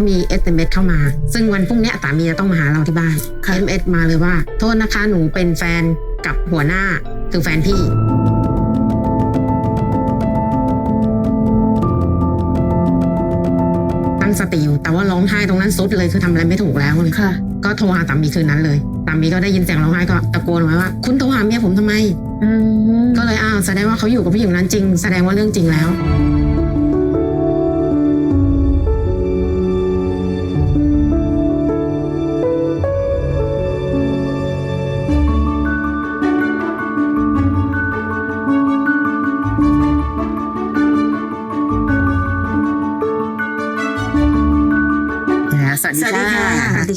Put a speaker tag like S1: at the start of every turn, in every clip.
S1: ก็มี SMS เข้ามา ซึ่งวันพรุ่งเนี้ยสามีจะต้องมาหาเราที่บ้าน
S2: ค่ะ
S1: SMS มาเลยว่า โทษนะคะหนูเป็นแฟนกับหัวหน้าคือแฟนพี่ตั้งสติอยู่แต่ว่าร้องไห้ตรงนั้นสุดเลยคือทำอะไรไม่ถูกแล้วเลย
S2: ค่ะ
S1: ก็โทรหาสามีคืนนั้นเลยสามีก็ได้ยินเสียงร้องไห้ก็ตะโกนมาว่า คุณโทรหาเมียผมทำไม
S2: อืม
S1: ก็เลยอ้าวแสดงว่าเขาอยู่กับผู้หญิงนั้นจริง แสดงว่าเรื่องจริงแล้ว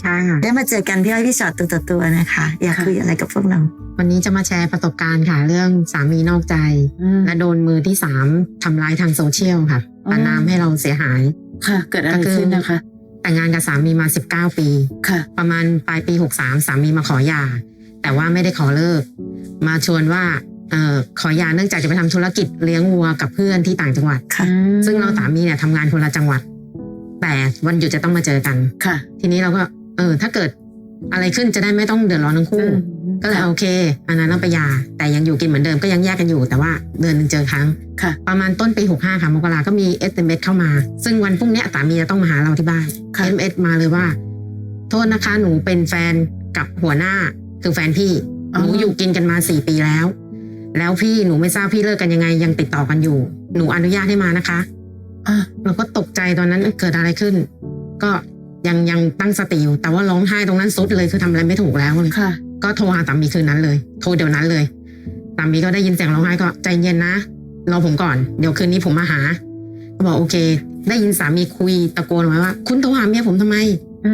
S2: ค่ะ
S3: ค่ะ
S1: สวัสดีค่ะ
S3: ได้มาเจอกันพี่อ้อยพี่ชอตตัวต่อตัวนะคะ อยาก
S2: ค่ะ
S3: คุยอะไรกับพวกเรา
S1: วันนี้จะมาแชร์ประสบการณ์ค่ะ เรื่องสามีนอกใจ
S2: อืม
S1: และโดนมือที่สามทำร้ายทางโซเชียลค่ะ
S2: อ๋อ
S1: ประนามให้เราเสียหาย
S2: ค่ะ เกิดอะไร
S1: ก็คือ
S2: ขึ้นนะคะ
S1: แต่งงานกับสามีมา 19 ปี
S2: ค่ะ
S1: ประมาณปลายปี 63 สามีมาขอหย่า แต่ว่าไม่ได้ขอเลิก มาชวนว่าเอ่อขอหย่าเนื่องจากจะไปทำธุรกิจเลี้ยงวัวกับเพื่อนที่ต่างจังหวัด
S3: ค่ะ
S1: ซึ่งเราสามีเนี่ยทำงานคนละจังหวัด แต่วันหยุดจะต้องมาเจอกัน
S2: ค่ะ
S1: ทีนี้เราก็เออ ถ้าเกิดอะไรขึ้นจะได้ไม่ต้องเดือดร้อนทั้งคู่ ก็เลยโอเค อันนั้นต้องไปหยา แต่ยังอยู่กินเหมือนเดิมก็ยังแยกกันอยู่ แต่ว่าเดือนหนึ่งเจอครั้ง
S2: ค่ะ
S1: ประมาณต้นปี65ค่ะมกราก็มี SMS เข้ามา ซึ่งวันพรุ่งเนี้ยสามีจะต้องมาหาเราที่บ้าน
S2: ค่ะ
S1: SMS มาเลยว่า โทษนะคะหนูเป็นแฟนกับหัวหน้าคือแฟนพี่
S2: อ๋อ
S1: หนูอยู่กินกันมาสี่ปีแล้ว แล้วพี่หนูไม่ทราบพี่เลิกกันยังไง ยังติดต่อกันอยู่ หนูอนุญาตให้มานะคะ
S2: อะ
S1: เราก็ตกใจตอนนั้นเกิดอะไรขึ้น ก็ ยังยังตั้งสติอยู่แต่ว่าร้องไห้ตรงนั้นสุดเลยคือทำอะไรไม่ถูกแล้วเลย
S2: ค่ะ
S1: ก็โทรหาสามีคืนนั้นเลย โทรเดี๋ยวนั้นเลยสามีก็ได้ยินเสียงร้องไห้ก็ใจเย็นนะรอผมก่อนเดี๋ยวคืนนี้ผมมาหาก็บอกโอเค ได้ยินสามีคุยตะโกนมาว่า คุณโทรหาเมียผมทำไม
S2: อื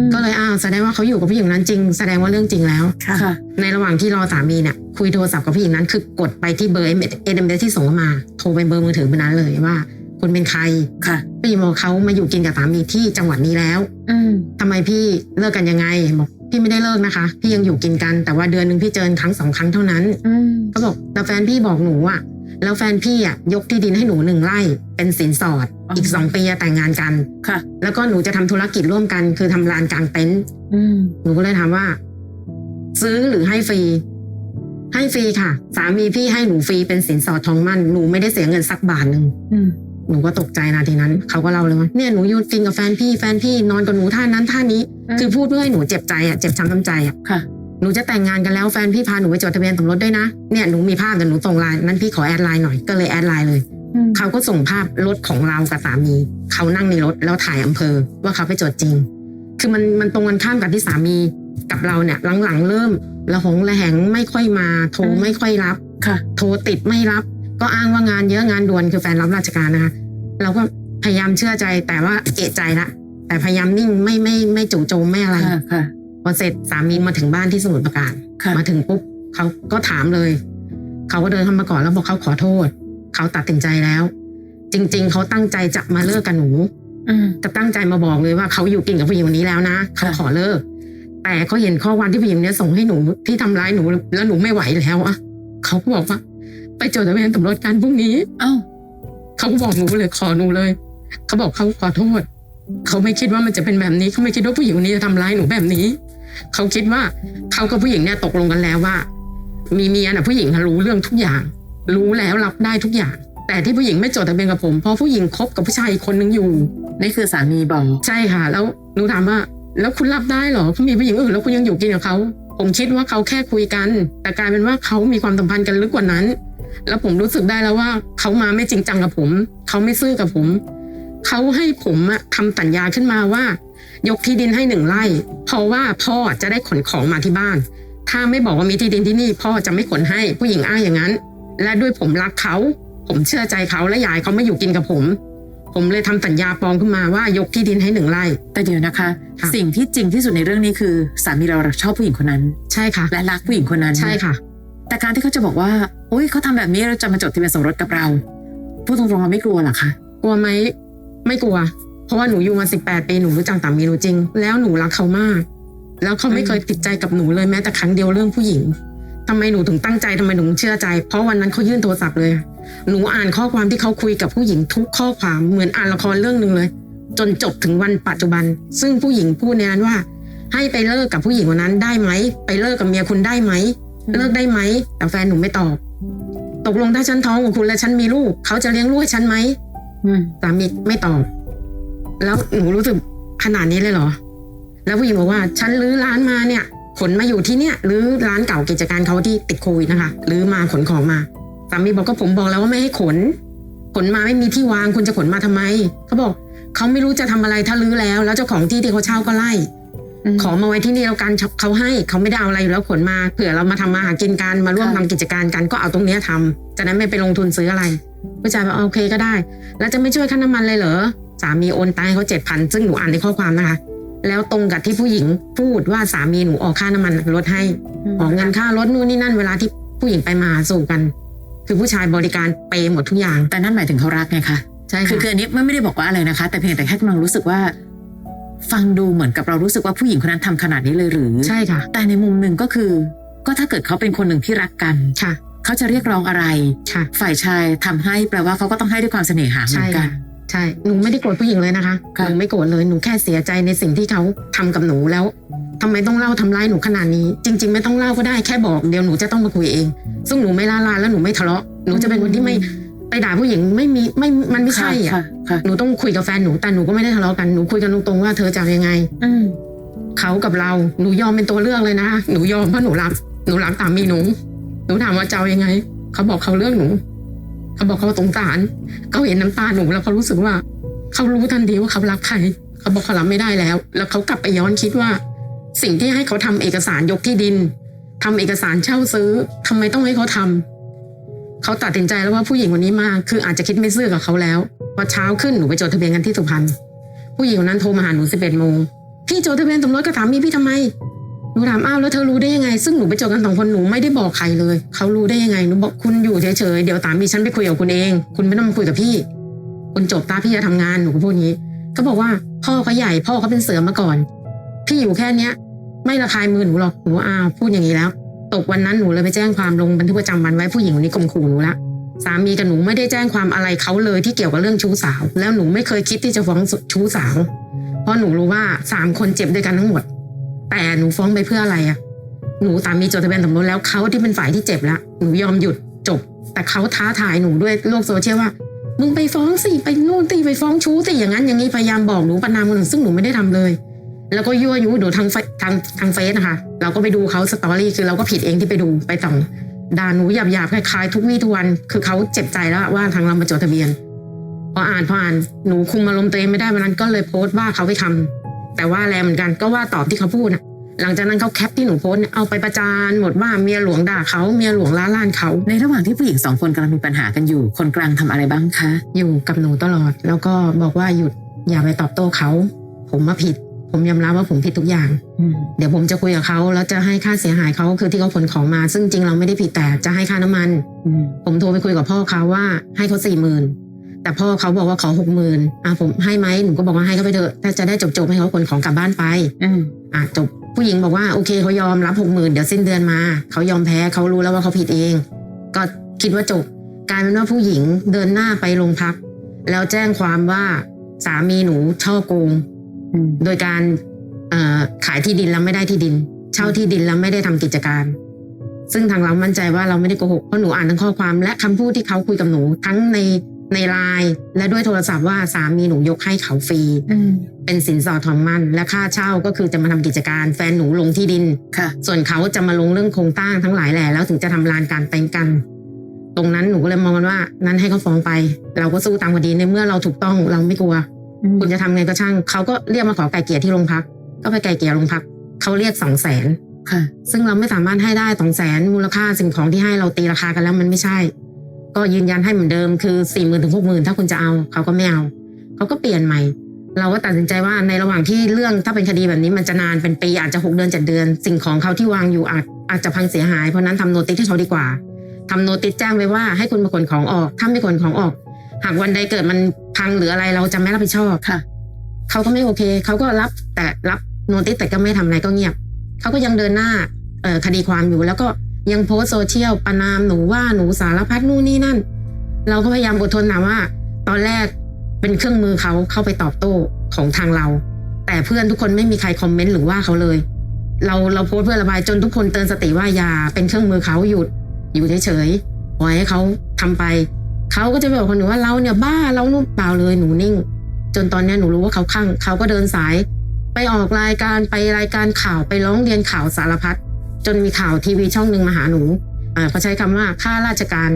S2: ม
S1: ก็เลยอ้าวแสดงว่าเขาอยู่กับผู้หญิงนั้นจริง แสดงว่าเรื่องจริงแล้ว
S3: ค่ะ
S2: ค่ะ
S1: ในระหว่างที่รอสามีเนี่ยคุยโทรศัพท์กับผู้หญิงนั้นคือกดไปที่เบอร์เอ็มเอ็มที่ส่งเข้ามา โทรไปเบอร์มือถือเบอร์นั้นเลยว่า คุณเป็นใคร
S2: ค่ะ
S1: ผู้หญิงบอกเขามาอยู่กินกับสามีที่จังหวัดนี้แล้ว
S2: อืม
S1: ทำไมพี่เลิกกันยังไงบอกพี่ไม่ได้เลิกนะคะ พี่ยังอยู่กินกันแต่ว่าเดือนหนึ่งพี่เจอครั้งสองครั้งเท่านั้น
S2: อืม
S1: เขาบอกแต่แฟนพี่บอกหนูอะแล้วแฟนพี่อะยกที่ดินให้หนูหนึ่งไร่เป็นสินสอด อีกสองปีจะแต่งงานกัน
S2: ค่ะ
S1: แล้วก็หนูจะทำธุรกิจร่วมกัน คือทำลานกลางเต็นท์
S2: อืม
S1: หนูก็เลยถามว่า ซื้อหรือให้ฟรี ให้ฟรีค่ะ สามีพี่ให้หนูฟรีเป็นสินสอดทองมั่นหนูไม่ได้เสียเงินสักบาทหนึ่ง
S2: อืม
S1: หนูก็ตกใจนาทีนั้นเขาก็เล่าเลยว่าเนี่ยหนูอยู่กินกับแฟนพี่แฟนพี่นอนกับหนูท่านั้นท่านี้ คือพูดเพื่อให้หนูเจ็บใจอะเจ็บช้ำน้ำใจอะ
S2: ค่ะ
S1: หนูจะแต่งงานกันแล้วแฟนพี่พาหนูไปจดทะเบียนสมรสด้วยนะเนี่ยหนูมีภาพแต่หนูส่งไลน์นั้นพี่ขอแอดไลน์หน่อยก็เลยแอดไลน์เลย
S2: อืม
S1: เขาก็ส่งภาพรถของเรากับสามีเขานั่งในรถแล้วถ่ายอำเภอว่าเขาไปจดจริง คือมันมันตรงกันข้ามกับที่สามีกับเราเนี่ยหลังๆเริ่มระหองระแหงไม่ค่อยมา โทรไม่ค่อยรับ
S2: ค่ะ
S1: โทรติดไม่รับ ก็อ้างว่างานเยอะงานด่วนคือแฟนรับราชการนะคะเราก็พยายามเชื่อใจแต่ว่าเอะใจละแต่พยายามนิ่งไม่ไม่ไม่จู่โจมไม่อะไร
S2: ค่ะค่ะ
S1: พอเสร็จสามีมาถึงบ้านที่สมุทรปราการ
S2: ค่ะ
S1: มาถึงปุ๊บเขาก็ถามเลยเขาก็เดินเข้ามาก่อนแล้วบอกเขาขอโทษเขาตัดสินใจแล้ว จริง ๆเขาตั้งใจจะมาเลิกกับหนู
S2: อืม
S1: จะตั้งใจมาบอกเลยว่าเขาอยู่กินกับผู้หญิงคนนี้แล้วนะเขา
S2: ค่ะ
S1: ขอเลิก แต่เขาเห็นข้อความที่ผู้หญิงเนี้ยส่งให้หนูที่ทำร้ายหนูแล้วหนูไม่ไหวแล้วอะเขาก็บอกว่า ไปจดทะเบียนสมรสกันพรุ่งนี้
S2: เอ้า
S1: เขาก็บอกหนูเลยขอหนูเลย เขาบอกเขาขอโทษ เขาไม่คิดว่ามันจะเป็นแบบนี้ เขาไม่คิดว่าผู้หญิงคนนี้จะทำร้ายหนูแบบนี้ เขาคิดว่าเขากับผู้หญิงเนี่ยตกลงกันแล้วว่า มีเมียน่ะผู้หญิงน่ะรู้เรื่องทุกอย่าง รู้แล้วรับได้ทุกอย่าง แต่ที่ผู้หญิงไม่จดทะเบียนกับผมเพราะผู้หญิงคบกับผู้ชายอีกคนนึงอยู่
S2: นี่คือสามีบอก
S1: ใช่ค่ะ แล้วหนูถามว่า แล้วคุณรับได้เหรอเขามีผู้หญิงอื่นแล้วคุณยังอยู่กินกับเขาผมคิดว่าเขาแค่คุยกัน แต่กลายเป็นว่าเขามีความสัมพันธ์กันลึกกว่านั้น แล้วผมรู้สึกได้แล้วว่าเขามาไม่จริงจังกับผม เขาไม่ซื่อกับผม เขาให้ผมอะทำสัญญาขึ้นมาว่า ยกที่ดินให้หนึ่งไร่ เพราะว่าพ่อจะได้ขนของมาที่บ้าน ถ้าไม่บอกว่ามีที่ดินที่นี่ พ่อจะไม่ขนให้ผู้หญิงอ้างอย่างนั้น และด้วยผมรักเขา ผมเชื่อใจเขาและยายเขาไม่อยู่กินกับผม ผมเลยทำสัญญาปลอมขึ้นมาว่ายกที่ดินให้หนึ่งไร่
S2: แต่เดี๋ยวนะคะ
S1: ค่ะ
S2: สิ่งที่จริงที่สุดในเรื่องนี้คือสามีเราชอบผู้หญิงคนนั้น
S1: ใช่ค่ะ
S2: และรักผู้หญิงคนนั้น
S1: ใช่ค่ะ
S2: แต่การที่เขาจะบอกว่า อุ้ยเขาทำแบบนี้เราจะมาจดทะเบียนสมรสกับเราพูดตรงๆเราไม่กลัวหรอคะ
S1: กลัวไหมไม่กลัว เพราะว่าหนูอยู่มาสิบแปดปีหนูรู้จักสามีหนูจริง แล้วหนูรักเขามาก แล้วเขาไม่เคยติดใจกับหนูเลยแม้แต่ครั้งเดียวเรื่องผู้หญิงทำไมหนูถึงตั้งใจทำไมหนูเชื่อใจ เพราะวันนั้นเขายื่นโทรศัพท์เลย หนูอ่านข้อความที่เขาคุยกับผู้หญิงทุกข้อความเหมือนอ่านละครเรื่องหนึ่งเลย จนจบถึงวันปัจจุบัน ซึ่งผู้หญิงพูดในนั้นว่า ให้ไปเลิกกับผู้หญิงคนนั้นได้ไหมไปเลิกกับเมียคุณได้ไหมเลิกได้ไหมแต่แฟนหนูไม่ตอบ ตกลงถ้าฉันท้องกับคุณและฉันมีลูก เขาจะเลี้ยงลูกให้ฉันไหม
S2: อืม
S1: สามีไม่ตอบ แล้วหนูรู้สึกขนาดนี้เลยเหรอ แล้วผู้หญิงบอกว่า ฉันรื้อร้านมาเนี่ย ขนมาอยู่ที่เนี่ยรื้อร้านเก่ากิจการเขาที่ติดโควิดนะคะรื้อมาขนของมาสามีบอกก็ผมบอกแล้วว่าไม่ให้ขน ขนมาไม่มีที่วางคุณจะขนมาทำไมเขาบอกเขาไม่รู้จะทำอะไรถ้ารื้อแล้ว แล้วเจ้าของที่ที่เขาเช่าก็ไล่ ขอมาไว้ที่นี่แล้วกันเขาให้เขาไม่ได้เอาอะไรอยู่แล้วขนมาเผื่อเรามาทำมาหากินกันมาร่วม
S2: ค่ะ
S1: ทำกิจการกันก็เอาตรงเนี้ยทำจะนั้นไม่ไปลงทุนซื้ออะไรผู้ชายบอกโอเคก็ได้ แล้วจะไม่ช่วยค่าน้ำมันเลยเหรอสามีโอนตังค์ให้เขาเจ็ดพันซึ่งหนูอ่านในข้อความนะคะ แล้วตรงกับที่ผู้หญิงพูดว่าสามีหนูออกค่าน้ำมันลดให้ออกเงินค่ารถนู่นนี่นั่นเวลาที่ผู้หญิงไปมาหาสู่กัน คือผู้ชายบริการเปย์หมดทุกอย่าง
S2: แต่นั่นหมายถึงเขารักไงคะ
S1: ใช่
S2: คือ
S1: ค่ะ
S2: คืออันนี้ไม่ได้บอกว่าอะไรนะคะ แต่เพียงแต่แค่กำลังรู้สึกว่า ฟังดูเหมือนกับเรารู้สึกว่าผู้หญิงคนนั้นทำขนาดนี้เลยหรือ
S1: ใช่ค่ะ
S2: แต่ในมุมหนึ่งก็คือ ก็ถ้าเกิดเขาเป็นคนหนึ่งที่รักกัน
S1: ค่ะ
S2: เขาจะเรียกร้องอะไร
S1: ค่ะ
S2: ฝ่ายชายทำให้แปลว่าเขาก็ต้องให้ด้วยความเสน่หาเหมื
S1: ใช่
S2: อนกั
S1: ค่ะ
S2: น
S1: ใช่ หนูไม่ได้โกรธผู้หญิงเลยนะคะ
S2: ค่ะ
S1: หนูไม่โกรธเลย หนูแค่เสียใจในสิ่งที่เขาทำกับหนูแล้วทำไมต้องเล่าทำร้ายหนูขนาดนี้ จริง ๆ ไม่ต้องเล่าก็ได้ แค่บอก เดี๋ยวหนูจะต้องมาคุยเอง ซึ่งหนูไม่ล่าลานแล้วหนูไม่ทะเลาะ หนูจะเป็นคนที่ไม่ ไปด่าผู้หญิงไม่มีไม่มันไม่ใช่อะ
S2: ค่ะค่ะ
S1: หนูต้องคุยกับแฟนหนูแต่หนูก็ไม่ได้ทะเลาะกันหนูคุยกันตรงๆว่าเธอจะเอายังไง
S2: อืม
S1: เขากับเราหนูยอมเป็นตัวเลือกเลยนะหนูยอมเพราะหนูรักหนูรักสามีหนู หนูถามว่าจะเอายังไง เขาบอกเขาเลือกหนู เขาบอกเขาสงสารเขาเห็นน้ำตาหนูแล้วเขารู้สึกว่า เขารู้ทันทีว่าเขารักใครเขาบอกเขารับไม่ได้แล้ว แล้วเขากลับไปย้อนคิดว่า สิ่งที่ให้เขาทำเอกสารยกที่ดินทำเอกสารเช่าซื้อทำไมต้องให้เขาทำ เขาตัดสินใจแล้วว่าผู้หญิงคนนี้มาคืออาจจะคิดไม่ซื่อกับเขาแล้วพอเช้าขึ้นหนูไปจดทะเบียนกันที่สุพรรณผู้หญิงคนนั้นโทรมาหาหนูสิบเอ็ดโมงพี่จดทะเบียนสมรสกับสามีพี่ทำไมหนูถามอ้าวแล้วเธอรู้ได้ยังไง ซึ่งหนูไปจอกันสองคนหนูไม่ได้บอกใครเลย เขารู้ได้ยังไงหนูบอกคุณอยู่เฉยๆเดี๋ยวสามีฉันไปคุยกับคุณเอง คุณไม่ต้องมาคุยกับพี่คุณจบตาพี่จะทำงานหนูก็พูดอย่างนี้เขาบอกว่าพ่อเขาใหญ่พ่อเขาเป็นเสือมาก่อน พี่อยู่แค่เนี้ย ไม่ระคายมือหนูหรอกหนูอ้าวพูดอย่างนี้แล้ว ตกวันนั้นหนูเลยไปแจ้งความลงบันทึกประจำวันไว้ผู้หญิงคนนี้ข่มขู่หนูละสามีกับหนูไม่ได้แจ้งความอะไรเขาเลยที่เกี่ยวกับเรื่องชู้สาว แล้วหนูไม่เคยคิดที่จะฟ้องชู้สาว เพราะหนูรู้ว่าสามคนเจ็บด้วยกันทั้งหมด แต่หนูฟ้องไปเพื่ออะไรอะหนูสามีจดทะเบียนสมรสแล้วเขาที่เป็นฝ่ายที่เจ็บละหนูยอมหยุดจบ แต่เขาท้าทายหนูด้วยโลกโซเชียลว่ามึงไปฟ้องสิไปนู่นสิไปฟ้องชู้สิอย่างนั้นอย่างนี้พยายามบอกหนูประนามคนอื่นซึ่งหนูไม่ได้ทำเลย แล้วก็ยั่วยุหนูทางเฟซทางทางเฟซนะคะเราก็ไปดูเขาสตอรี่คือเราก็ผิดเองที่ไปดูไปต่องด่าหนูหยาบหยาบๆคล้ายๆทุกวี่ทุกวันคือเขาเจ็บใจแล้วว่าทางเรามาจดทะเบียน พออ่านพออ่านหนูคุมอารมณ์ตัวเองไม่ได้วันนั้นก็เลยโพสต์ว่าเขาไปทำแต่ว่าแรงเหมือนกันก็ว่าตอบที่เขาพูดน่ะหลังจากนั้นเขาแคปที่หนูโพสต์เนี่ยเอาไปประจานหมดว่าเมียหลวงด่าเขาเมียหลวงล้าล่านเขา
S2: ในระหว่างที่ผู้หญิงสองคนกำลังมีปัญหากันอยู่ คนกลางทำอะไรบ้างคะ
S1: อยู่กับหนูตลอด แล้วก็บอกว่าหยุดอย่าไปตอบโต้เขา ผมมาผิด ผมยอมรับว่าผมผิดทุกอย่าง
S2: อืม
S1: เดี๋ยวผมจะคุยกับเขาแล้วจะให้ค่าเสียหายเขาคือที่เขาขนของมา ซึ่งจริงเราไม่ได้ผิดแต่จะให้ค่าน้ำมัน
S2: อืม
S1: ผมโทรไปคุยกับพ่อเขาว่าให้เขาสี่หมื่นแต่พ่อเขาบอกว่าขอหกหมื่นอะผมให้ไหมหนูก็บอกว่าให้เขาไปเถอะถ้าจะได้จบๆให้เขาขนของกลับบ้านไป
S2: อืม
S1: อะจบผู้หญิงบอกว่าโอเคเขายอมรับหกหมื่นเดี๋ยวสิ้นเดือนมาเขายอมแพ้เขารู้แล้วว่าเขาผิดเอง ก็คิดว่าจบกลายเป็นว่าผู้หญิงเดินหน้าไปโรงพัก แล้วแจ้งความว่าสามีหนูช่อโกง
S2: อืม
S1: โดยการเอ่อขายที่ดินแล้วไม่ได้ที่ดิน เช่าที่ดินแล้วไม่ได้ทำกิจการ ซึ่งทางเรามั่นใจว่าเราไม่ได้โกหกเพราะหนูอ่านทั้งข้อความและคำพูดที่เขาคุยกับหนูทั้งในในไลน์และด้วยโทรศัพท์ว่าสามีหนูยกให้เขาฟรี
S2: อืม
S1: เป็นสินสอดทองมั่นและค่าเช่าก็คือจะมาทำกิจการแฟนหนูลงที่ดิน
S2: ค่ะ
S1: ส่วนเขาจะมาลงเรื่องโครงสร้างทั้งหลายแหล่แล้วถึงจะทำลานการเต็นท์กัน ตรงนั้นหนูก็เลยมองกันว่า นั้นให้เขาฟ้องไป เราก็สู้ตามคดีในเมื่อเราถูกต้องเราไม่กลัว คุณจะทำไงก็ช่างเขาก็เรียกมาขอไก่เกลี่ยที่โรงพัก ก็ไปไก่เกลี่ยโรงพักเขาเรียกสองแสน
S2: ค่ะ
S1: ซึ่งเราไม่สามารถให้ได้สองแสนมูลค่าสิ่งของที่ให้เราตีราคากันแล้วมันไม่ใช่ ก็ยืนยันให้เหมือนเดิมคือสี่หมื่นถึงหกหมื่นถ้าคุณจะเอาเขาก็ไม่เอาเขาก็เปลี่ยนใหม่ เราก็ตัดสินใจว่าในระหว่างที่เรื่องถ้าเป็นคดีแบบนี้มันจะนานเป็นปีอาจจะหกเดือนเจ็ดเดือน สิ่งของเขาที่วางอยู่อาจอาจจะพังเสียหายเพราะนั้นทำโนติสให้เขาดีกว่าทำโนติสแจ้งไว้ว่าให้คุณมาขนของออก ถ้าไม่ขนของออก หากวันใดเกิดมัน พังหรืออะไรเราจะไม่รับผิดชอบ
S2: ค่ะ
S1: เขาก็ไม่โอเคเขาก็รับแต่รับโนติสแต่ก็ไม่ทำอะไรก็เงียบเขาก็ยังเดินหน้าเอ่อคดีความอยู่ แล้วก็ยังโพสต์โซเชียลประนามหนูว่าหนูสารพัดนู่นนี่นั่น เราก็พยายามอดทนถามว่า ตอนแรกเป็นเครื่องมือเขาเข้าไปตอบโต้ของทางเรา แต่เพื่อนทุกคนไม่มีใครคอมเมนต์หรือว่าเขาเลย เราเราโพสต์เพื่อระบายจนทุกคนเตือนสติว่าอย่าเป็นเครื่องมือเขาหยุดอยู่เฉยๆปล่อยให้เขาทำไป เขาก็จะไปบอกคนอื่นว่าเราเนี่ยบ้าเรานู่นเปล่าเลยหนูนิ่ง จนตอนเนี้ยหนูรู้ว่าเขาข้างเขาก็เดินสาย ไปออกรายการไปรายการข่าวไปร้องเรียนข่าวสารพัดจนมีข่าวทีวีช่องหนึ่งมาหาหนูอ่าเขาใช้คำว่าข้าราชการ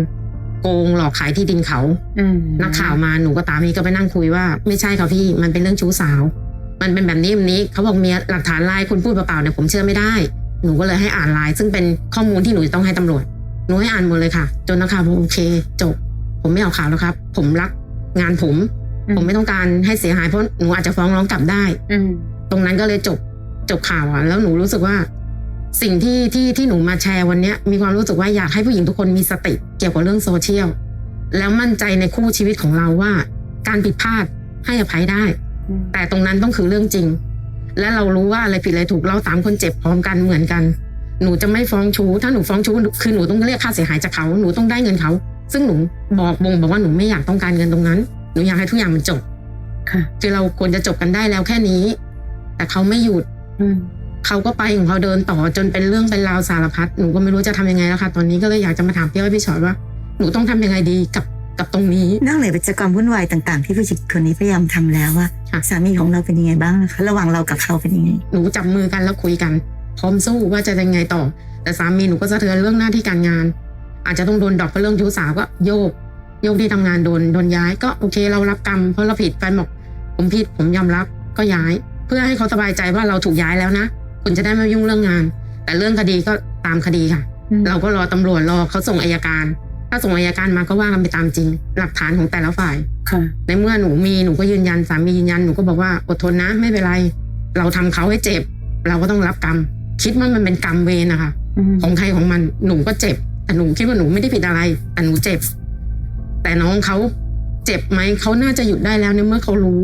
S1: โกงหลอกขายที่ดินเขา
S2: อืม
S1: นักข่าวมาหนูก็ตามนี้ก็ไปนั่งคุยว่า ไม่ใช่ค่ะพี่มันเป็นเรื่องชู้สาว มันเป็นแบบนี้แบบนี้เขาบอกมีหลักฐานไลน์คุณพูดเปล่าๆเนี่ยผมเชื่อไม่ได้ หนูก็เลยให้อ่านไลน์ซึ่งเป็นข้อมูลที่หนูจะต้องให้ตำรวจ หนูให้อ่านหมดเลยค่ะ จนนักข่าวบอกโอเค จบ ผมไม่เอาข่าวแล้วครับ ผมรักงานผม ผมไม่ต้องการให้เสียหายเพราะหนูอาจจะฟ้องร้องกลับได้
S2: อืม
S1: ตรงนั้นก็เลยจบจบข่าวอะ แล้วหนูรู้สึกว่า สิ่งที่ที่ที่หนูมาแชร์วันเนี้ยมีความรู้สึกว่าอยากให้ผู้หญิงทุกคนมีสติเกี่ยวกับเรื่องโซเชียลแล้วมั่นใจในคู่ชีวิตของเราว่า การผิดพลาดให้อภัยได้ แต่ตรงนั้นต้องคือเรื่องจริง และเรารู้ว่าอะไรผิดอะไรถูกเราสามคนเจ็บพร้อมกันเหมือนกัน หนูจะไม่ฟ้องชู้ถ้าหนูฟ้องชู้คือหนูต้องเรียกค่าเสียหายจากเขา หนูต้องได้เงินเขา ซึ่งหนูบอกบงบอกว่าหนูไม่อยากต้องการเงินตรงนั้น หนูอยากให้ทุกอย่างมันจบ
S2: ค่ะ
S1: คือเราควรจะจบกันได้แล้วแค่นี้ แต่เขาไม่หยุด
S2: อืม
S1: เขาก็ไปของเขาเดินต่อจนเป็นเรื่องเป็นราวสารพัดหนูก็ไม่รู้จะทำยังไงแล้วค่ะ ตอนนี้ก็เลยอยากจะมาถามพี่อ้อยพี่ชอตว่า หนูต้องทำยังไงดีกับกับตรงนี้
S3: นอกเหนือจากความวุ่นวายต่างๆ ที่ผู้หญิงคนนี้พยายามทำแล้วว่า
S1: ค่ะ
S3: สามีของเราเป็นยังไงบ้างนะคะระหว่างเรากับเขาเป็นยังไง
S1: หนูจับมือกันแล้วคุยกัน พร้อมสู้ว่าจะยังไงต่อ แต่สามีหนูก็สะเทือนเรื่องหน้าที่การงาน อาจจะต้องโดนดรอกเพราะเรื่องชู้สาวก็โยก โยกที่ทำงานโดนโดนย้ายก็โอเคเรารับกรรมเพราะเราผิดแฟนบอกผมผิดผมยอมรับก็ย้าย เพื่อให้เขาสบายใจว่าเราถูกย้ายแล้วนะคุณจะได้ไม่ยุ่งเรื่องงาน แต่เรื่องคดีก็ตามคดีค่ะ เราก็รอตำรวจรอเขาส่งอายการ ถ้าส่งอายการมาก็ว่ากันไปตามจริง หลักฐานของแต่ละฝ่าย
S2: ค่ะ
S1: ในเมื่อหนูมีหนูก็ยืนยันสามียืนยันหนูก็บอกว่าอดทนนะไม่เป็นไร เราทำเขาให้เจ็บ เราก็ต้องรับกรรมคิดว่ามันเป็นกรรมเวรนะคะ
S2: อืม
S1: ของใครของมันหนูก็เจ็บ แต่หนูคิดว่าหนูไม่ได้ผิดอะไรแต่หนูเจ็บ แต่น้องเขาเจ็บไหมเขาน่าจะหยุดได้แล้วในเมื่อเขารู้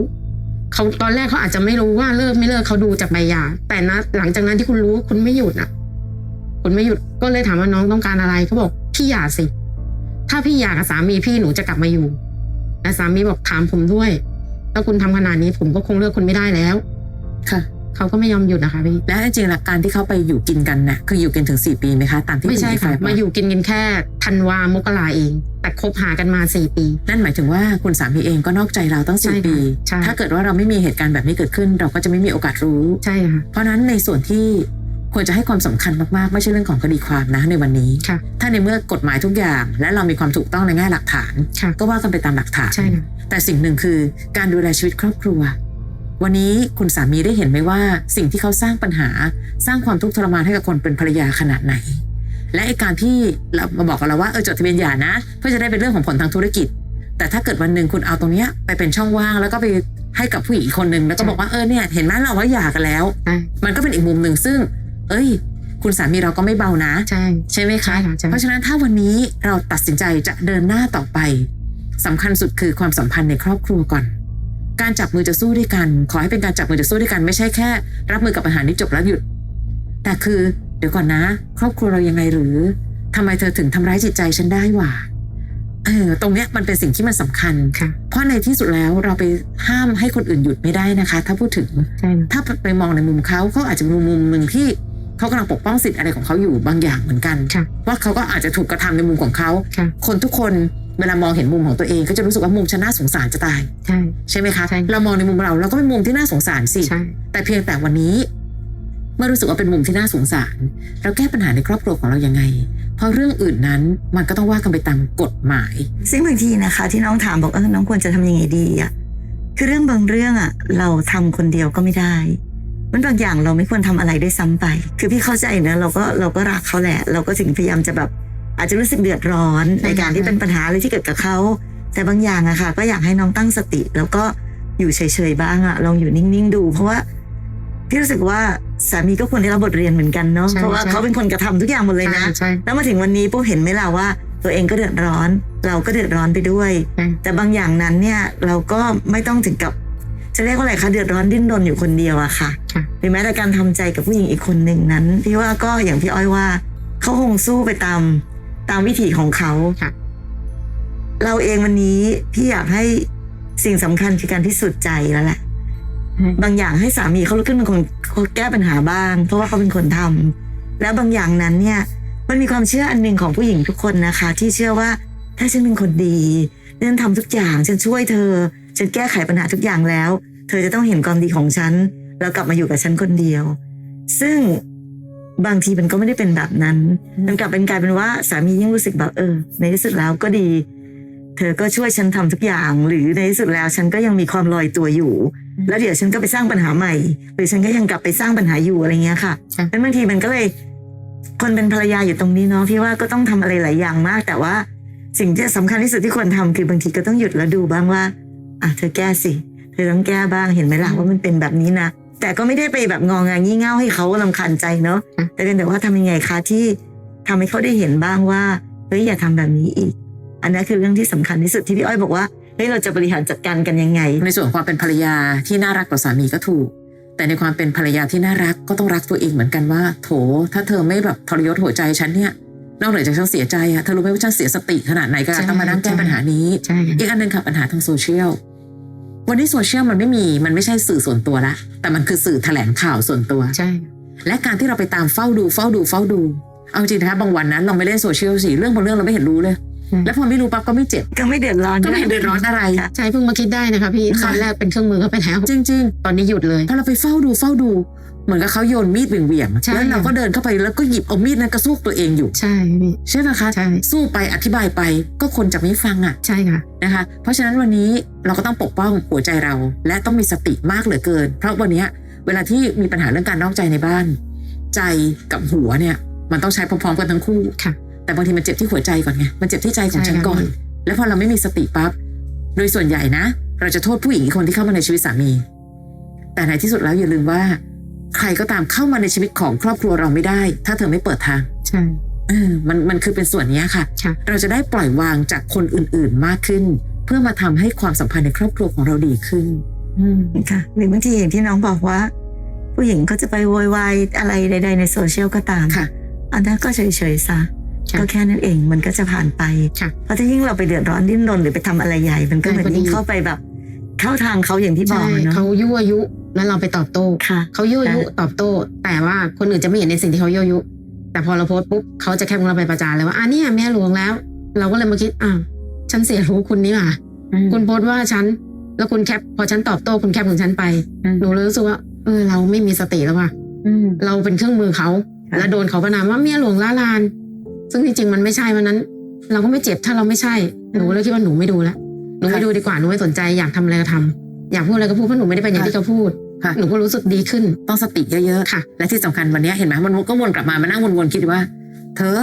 S1: เขาตอนแรกเขาอาจจะไม่รู้ว่าเลิกไม่เลิกเขาดูจากใบยาแต่นะหลังจากนั้นที่คุณรู้คุณไม่หยุดอะ คุณไม่หยุดก็เลยถามว่าน้องต้องการอะไรเขาบอกพี่หย่าสิ ถ้าพี่หย่ากับสามีพี่หนูจะกลับมาอยู่แต่สามีบอกถามผมด้วยถ้าคุณทำขนาดนี้ผมก็คงเลิกคุณไม่ได้แล้ว
S2: ค่ะ
S1: เขาก็ไม่ยอมหยุดนะคะพี่
S2: และจริงๆหลักการที่เขาไปอยู่กินกันน่ะคืออยู่กันถึงสี่ปีไหมคะตามที่
S1: ไม่ใช่
S2: ณ
S1: ค่ะ
S2: ฝ่ายบอก
S1: มาอยู่กินกันแค่ธันวามกราเอง แต่คบหากันมาสี่ปี
S2: นั่นหมายถึงว่าคุณสามีเองก็นอกใจเราตั้ง
S1: ใช่
S2: สี่
S1: ค่ะ
S2: ปี
S1: ใช่
S2: ถ้าเกิดว่าเราไม่มีเหตุการณ์แบบนี้เกิดขึ้น เราก็จะไม่มีโอกาสรู้
S1: ใช่ค่ะ
S2: เพราะฉะนั้นในส่วนที่ควรจะให้ความสำคัญมากๆ ไม่ใช่เรื่องของคดีความนะในวันนี้
S1: ค่ะ
S2: ถ้าในเมื่อกฎหมายทุกอย่าง และเรามีความถูกต้องในแง่หลักฐาน
S1: ค่ะ
S2: ก็ว่ากันไปตามหลักฐาน
S1: ใช่ค่ะ
S2: แต่สิ่งหนึ่งคือการดูแลชีวิตครอบครัว วันนี้คุณสามีได้เห็นไหมว่าสิ่งที่เขาสร้างปัญหาสร้างความทุกข์ทรมานให้กับคนเป็นภรรยาขนาดไหน และไอการที่เรามาบอกกับเราว่าเออจดทะเบียนหย่านะ เพื่อจะได้เป็นเรื่องของผลทางธุรกิจ แต่ถ้าเกิดวันหนึ่งคุณเอาตรงเนี้ยไปเป็นช่องว่างแล้วก็ไปให้กับผู้หญิงอีกคนนึงแล้วก็บอกว่าเออเนี่ยเห็นไหมเราว่าหย่ากันแล้ว
S1: ใช่
S2: มันก็เป็นอีกมุมหนึ่งซึ่ง เอ้ย คุณสามีเราก็ไม่เบานะ
S1: ใช่
S2: ใช่ไหมคะ
S1: ใช่ค่ะใช่
S2: เพราะฉะนั้นถ้าวันนี้เราตัดสินใจจะเดินหน้าต่อไปสำคัญสุดคือความสัมพันธ์ในครอบครัวก่อน การจับมือจะสู้ด้วยกัน ขอให้เป็นการจับมือจะสู้ด้วยกัน ไม่ใช่แค่ รับมือกับปัญหานี้จบแล้วหยุด แต่คือ เดี๋ยวก่อนนะ ครอบครัวเรายังไงหรือทำไมเธอถึงทำร้ายจิตใจฉันได้วะเออตรงเนี้ยมันเป็นสิ่งที่มันสำคัญ
S1: ค่ะ
S2: เพราะในที่สุดแล้วเราไปห้ามให้คนอื่นหยุดไม่ได้นะคะ ถ้าพูดถึง
S1: ใช่
S2: ถ้าไปมองในมุมเขาเขาอาจจะมีมุมหนึ่งที่เขากำลังปกป้องสิทธิ์อะไรของเขาอยู่บางอย่างเหมือนกัน
S1: ค่ะ
S2: ว่าเขาก็อาจจะถูกกระทำในมุมของเขา
S1: ค่ะ
S2: คนทุกคน เวลามองเห็นมุมของตัวเองก็จะรู้สึกว่ามุมฉันน่าสงสารจะตาย
S1: ใช่
S2: ใช่ไหมคะ
S1: ใช่
S2: เรามองในมุมเราเราก็เป็นมุมที่น่าสงสารสิ
S1: ใช่
S2: แต่เพียงแต่วันนี้ เมื่อรู้สึกว่าเป็นมุมที่น่าสงสาร เราแก้ปัญหาในครอบครัวของเรายังไง เพราะเรื่องอื่นนั้นมันก็ต้องว่ากันไปตามกฎหมาย
S3: ซึ่งบางทีนะคะ ที่น้องถามบอกเออน้องควรจะทำยังไงดีอะคือเรื่องบางเรื่องอะเราทำคนเดียวก็ไม่ได้มันบางอย่างเราไม่ควรทำอะไรด้วยซ้ำไป คือพี่เข้าใจนะเราก็เราก็รักเขาแหละ เราก็ถึงพยายามจะแบบ อาจจะรู้สึกเดือดร้อน
S1: ใช่
S3: ในการที่เป็นปัญหาอะไรที่เกิดกับเขาแต่บางอย่างอะค่ะ ก็อยากให้น้องตั้งสติ แล้วก็อยู่เฉยๆบ้างอะลองอยู่นิ่งๆดู เพราะว่าพี่รู้สึกว่าสามีก็ควรได้รับบทเรียนเหมือนกันเนาะ
S1: ใช่
S3: เพราะว่า
S1: ใช่
S3: เขาเป็นคนกระทำทุกอย่างหมดเลยนะ
S1: ใช่
S3: แล้วมาถึงวันนี้ปุ๊บเห็นไหมล่ะว่า ตัวเองก็เดือดร้อน เราก็เดือดร้อนไปด้วย
S1: ใช่
S3: แต่บางอย่างนั้นเนี่ยเราก็ไม่ต้องถึงกับจะเรียกว่าอะไรคะเดือดร้อนดิ้นรนอยู่คนเดียวอะค่ะ
S1: ค่ะ
S3: หรือแม้แต่การทำใจกับผู้หญิงอีกคนหนึ่งนั้นพี่ว่าก็อย่างพี่อ้อยว่าเขาคงสู้ไปตาม ตามวิถีของเขา
S1: ค่ะ
S3: เราเองวันนี้พี่อยากให้สิ่งสำคัญคือการพิสูจน์ใจแล้วแหละบางอย่างให้สามีเขาลุกขึ้นเป็นคนแก้ปัญหาบ้าง เพราะว่าเขาเป็นคนทำแล้วบางอย่างนั้นเนี่ย มันมีความเชื่ออันหนึ่งของผู้หญิงทุกคนนะคะ ที่เชื่อว่าถ้าฉันเป็นคนดีฉันทำทุกอย่างฉันช่วยเธอ ฉันแก้ไขปัญหาทุกอย่างแล้ว เธอจะต้องเห็นความดีของฉันแล้วกลับมาอยู่กับฉันคนเดียว ซึ่ง บางทีมันก็ไม่ได้เป็นแบบนั้น มันกลับเป็นกลายเป็นว่าสามียิ่งรู้สึกแบบเออ ในที่สุดแล้วก็ดี เธอก็ช่วยฉันทำทุกอย่าง หรือในที่สุดแล้วฉันก็ยังมีความลอยตัวอยู่ แล้วเดี๋ยวฉันก็ไปสร้างปัญหาใหม่ หรือฉันก็ยังกลับไปสร้างปัญหาอยู่อะไรเงี้ยค่ะ
S1: ค่ะ
S3: แล้วบางทีมันก็เลย คนเป็นภรรยาอยู่ตรงนี้เนาะพี่ว่าก็ต้องทำอะไรหลายอย่างมาก แต่ว่าสิ่งที่สำคัญที่สุดที่ควรทำคือบางทีก็ต้องหยุดแล้วดูบ้างว่าอะเธอแก้สิ เธอต้องแก้บ้างเห็นไหมล่ะว่ามันเป็นแบบนี้นะ แต่ก็ไม่ได้ไปแบบงองางงี่เง่าให้เขาลำคาญใจเนาะ
S1: ค่ะ
S3: แต่เป็นแต่ว่าทำยังไงคะที่ทำให้เขาได้เห็นบ้างว่าเฮ้ยอย่าทำแบบนี้อีก อันนั้นคือเรื่องที่สำคัญที่สุดที่พี่อ้อยบอกว่าเฮ้ยเราจะบริหารจัดการกันยังไง
S2: ในส่วนของความเป็นภรรยาที่น่ารักต่อสามีก็ถูก แต่ในความเป็นภรรยาที่น่ารักก็ต้องรักตัวเองเหมือนกันว่า โถ ถ้าเธอไม่แบบทรยศหัวใจฉันเนี่ยนอกเหนือจากฉันเสียใจอะเธอรู้ไหมว่าฉันเสียสติขนาดไหนกันต้องมานั่งแก้ปัญหานี้
S1: ใช่ค่ะ
S2: อีกอันหนึ่งค่ะปัญหาทางโซเชียล วันนี้โซเชียลมันไม่มีมันไม่ใช่สื่อส่วนตัวละ แต่มันคือสื่อแถลงข่าวส่วนตัว
S1: ใช่
S2: และการที่เราไปตามเฝ้าดูเฝ้าดูเฝ้าดู เอาจริงนะคะบางวันนั้นเราไม่เล่นโซเชียลสิเรื่องบางเรื่องเราไม่เห็นรู้เลย แล้วพอไม่รู้ปั๊บก็ไม่เจ็บ
S3: ก็ไม่เดือดร้อน
S2: ก็ไม่เห็นเดือดร้อนอะไร
S3: ค่ะ
S1: ใช่เพิ่งมาคิดได้นะคะพี่
S2: ค่ะ
S1: ตอนแรกเป็นเครื่องมือก็ไปแล้ว
S2: จริง
S1: ตอนนี้หยุดเลย
S2: ๆพอเราไปเฝ้าดูเฝ้าดู เหมือนกับเขาโยนมีดเหวี่ยงๆ
S1: ใช่
S2: แล้วเราก็เดินเข้าไปแล้วก็หยิบเอามีดนั้นกระซวกตัวเองอยู่
S1: ใช่พี่
S2: ใช่ไหมคะ
S1: ใช่
S2: สู้ไปอธิบายไปก็คนจะไม่ฟังอะ
S1: ใช่ค่ะ
S2: นะคะ เพราะฉะนั้นวันนี้เราก็ต้องปกป้องหัวใจเรา และต้องมีสติมากเหลือเกิน เพราะวันเนี้ยเวลาที่มีปัญหาเรื่องการนอกใจในบ้าน ใจกับหัวเนี่ยมันต้องใช้พร้อมๆกันทั้งคู่
S1: ค่ะ
S2: แต่บางทีมันเจ็บที่หัวใจก่อนไงมันเจ็บที่ใจของ
S1: ใช่
S2: ฉัน
S1: ค่ะ
S2: ก่อน แล้วพอเราไม่มีสติปั๊บโดยส่วนใหญ่นะ เราจะโทษผู้หญิงอีกคนที่เข้ามาในชีวิตสามี แต่ในที่สุดแล้วอย่าลืมว่า ใครก็ตามเข้ามาในชีวิตของครอบครัวเราไม่ได้ ถ้าเธอไม่เปิดทาง
S1: ใช่
S2: เออมันมันคือเป็นส่วนเนี้ยค่ะ
S1: ค่ะ
S2: เราจะได้ปล่อยวางจากคนอื่นๆมากขึ้น เพื่อมาทำให้ความสัมพันธ์ในครอบครัวของเราดีขึ้น อืม
S3: ค่ะหรือบางทีอย่างที่น้องบอกว่า ผู้หญิงก็จะไปโวยวายอะไรใด ๆ ในโซเชียลก็ตาม
S2: ค่ะ
S3: อันนั้นก็เฉยๆซะ
S1: ค่ะ
S3: ก็แค่นั้นเองมันก็จะผ่านไป
S1: ค่ะ
S3: เพราะถ้ายิ่งเราไปเดือดร้อนดิ้นรนหรือไปทำอะไรใหญ่ มันก็เหมือน
S1: ใช่พอดี
S3: ยิ่งเข้าไปแบบ เข้าทางเขาอย่างที่บ
S1: ใช่
S3: อกอะเนาะ
S1: เขายั่วยุแล้วเราไปตอบโต้
S3: ค่ะ
S1: เขายั่วยุตอบโต้ แต่ว่าคนอื่นจะไม่เห็นในสิ่งที่เขายั่วยุ แต่พอเราโพสต์ปุ๊บเขาจะแคปของเราไปประจานเลยว่าอะเนี่ยแม่หลวงแล้ว เราก็เลยมาคิดอ้าวฉันเสียรู้คุณนี่หว่าคุณโพสต์ว่าฉัน แล้วคุณแคปพอฉันตอบโต้คุณแคปของฉันไป
S2: อืม
S1: หนูเลยรู้สึกว่าเออเราไม่มีสติแล้วว่ะ
S2: อืม
S1: เราเป็นเครื่องมือเขา
S3: ค่ะ
S1: แล้วโดนเขาประนามว่าเมียหลวงล่าลาน ซึ่งจริงๆมันไม่ใช่วันนั้น เราก็ไม่เจ็บถ้าเราไม่ใช่หนูเลยคิดว่าหนูไม่ดูแล้ว หนูไม่ดูดีกว่าหนูไม่สนใจอยากทำอะไรก็ทำอยากพูดอะไรก็พูดเพราะหนูไม่ได้เป็นอย่างที่เขาพูด
S2: ค่ะ
S1: หนูก็รู้สึกดีขึ้น
S2: ต้องสติเยอะ
S1: ค่ะ
S2: ๆและที่สำคัญวันเนี้ยเห็นไหมมันก็วนกลับมามานั่งวนๆคิดว่า เธอ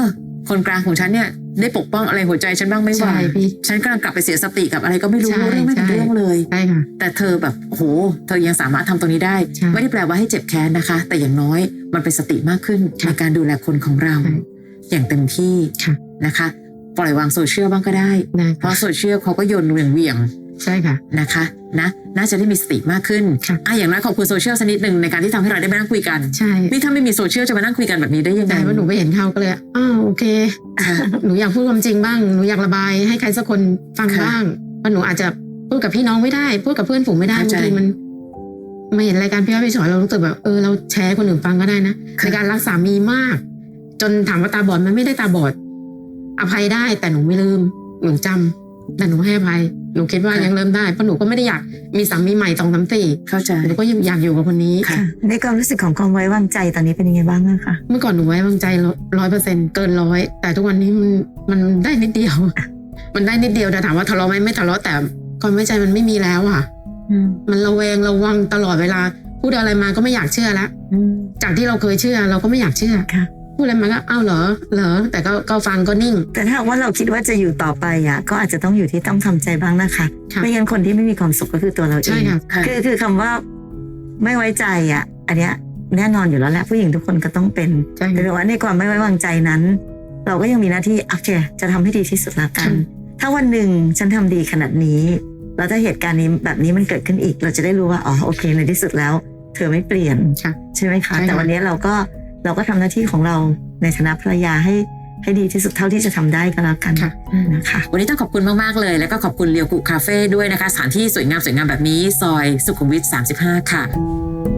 S2: คนกลางของฉันเนี่ยได้ปกป้องอะไรหัวใจฉันบ้างไหม่
S1: ใช่
S2: ว่า
S1: พี่
S2: ฉันกำลังกลับไปเสียสติกับอะไรก็ไม่รู้
S1: ใช่
S2: เรื่องไม่เป็น
S1: ใช่
S2: เรื่องเลย
S1: ใช่ค่ะ
S2: แต่เธอแบบโอ้โหเธอยังสามารถทำตรงนี้ได้
S1: ใช่
S2: ไม่ได้แปลว่าให้เจ็บแค้นนะคะ แต่อย่างน้อยมันเป็นสติมากขึ้น
S1: ค่ะ
S2: ในการดูแลคนของเรา
S1: ใช่
S2: อย่างเต็มที่
S1: ค่ะ
S2: นะคะ ปล่อยวางโซเชียลบ้างก็ได้
S1: ได้
S2: เพราะโซเชียลเขาก็โยนเหวี่ยงเวียง
S1: ใช่ค่ะ
S2: ๆนะคะนะน่าจะได้มีสติมากขึ้น
S1: ค่ะ
S2: อะอย่างน้อยขอบคุณโซเชียลสักนิดหนึ่งในการที่ทำให้เราได้มานั่งคุยกัน
S1: ใช่
S2: นี่ถ้าไม่มีโซเชียลจะมานั่งคุยกันแบบนี้ได้ยังไง
S1: ใช่เพราะหนูไปเห็นเขาก็เลยอ้าวโอเค
S2: ค่ะ
S1: หนูอยากพูดความจริงบ้างหนูอยากระบายให้ใครสักคนฟัง
S2: ค่ะ
S1: บ้างเพราะหนูอาจจะพูดกับพี่น้องไม่ได้พูดกับเพื่อนฝูงไม่ได้
S2: เข้า
S1: บาง
S2: ใจ
S1: ทีมันมาเห็นรายการพี่อ้อยพี่ชอยเรารู้สึกแบบเออเราแชร์ให้คนอื่นฟังก็ได้นะ
S2: ค่ะ
S1: ในการรักสามีมาก จนถามว่าตาบอดมันไม่ได้ตาบอด อภัยได้แต่หนูไม่ลืม หนูจำแต่หนูให้อภัย หนูคิดว่ายังเริ่มได้เพราะหนูก็ไม่ได้อยากมีสามีใหม่สองสามสี่
S2: เข้าใจ
S1: หนูก็อยากอยู่กับคนนี้
S2: ค่ะ
S3: ค่ะในความรู้สึกของความไว้วางใจตอนนี้เป็นยังไงบ้างอะคะ
S1: เมื่อก่อนหนูไว้วางใจร้อยเปอร์เซ็นเกินร้อยแต่ทุกวันนี้มันมันได้นิดเดียว มันได้นิดเดียวแต่ถามว่าทะเลาะไหมไม่ทะเลาะแต่ความไว้ใจมันไม่มีแล้วอะ
S2: อืม
S1: มันระแวงระวังตลอดเวลาพูดอะไรมาก็ไม่อยากเชื่อแล้ว
S2: อืม
S1: จากที่เราเคยเชื่อ เราก็ไม่อยากเชื่อ
S3: ค่ะ
S1: พูดอะไรมาก็อ้าวเหรอเหรอแต่ก็ก็ฟังก็นิ่ง
S3: แต่ถ้าหากว่าเราคิดว่าจะอยู่ต่อไปอะก็อาจจะต้องอยู่ที่ต้องทำใจบ้างนะคะ
S1: ค่ะ
S3: ไม่งั้นคนที่ไม่มีความสุขก็คือตัวเราเอ
S1: ใช่
S3: ง
S1: ค่ะ
S2: ค่ะ
S3: คือคือคำว่าไม่ไว้ใจอะอันเนี้ยแน่นอนอยู่แล้วแหละผู้หญิงทุกคนก็ต้องเป็น
S1: ใช่
S3: แต่ว่าในความไม่ไว้วางใจนั้น เราก็ยังมีหน้าที่โอเคจะทำให้ดีที่สุดละกัน
S1: ค่ะ
S3: ถ้าวันหนึ่งฉันทำดีขนาดนี้แล้วถ้าเหตุการณ์นี้แบบนี้มันเกิดขึ้นอีก เราจะได้รู้ว่าอ๋อโอเคในที่สุดแล้ว เธอไม่เปลี่ยน
S1: ค่ะ
S3: ใช่ไหมคะ
S1: ใช่ค่ะ
S3: แต่วันนี้เราก็ เราก็ทำหน้าที่ของเราในฐานะภรรยาให้ให้ดีที่สุดเท่าที่จะทำได้ก็แล้วกัน
S1: ค่ะ
S3: นะคะ
S2: วันนี้ต้องขอบคุณมาก ๆ เลย แล้วก็ขอบคุณเรียวกุคาเฟ่ด้วยนะคะ สถานที่สวยงามสวยงามแบบนี้ ซอยสุขุมวิท 35 ค่ะ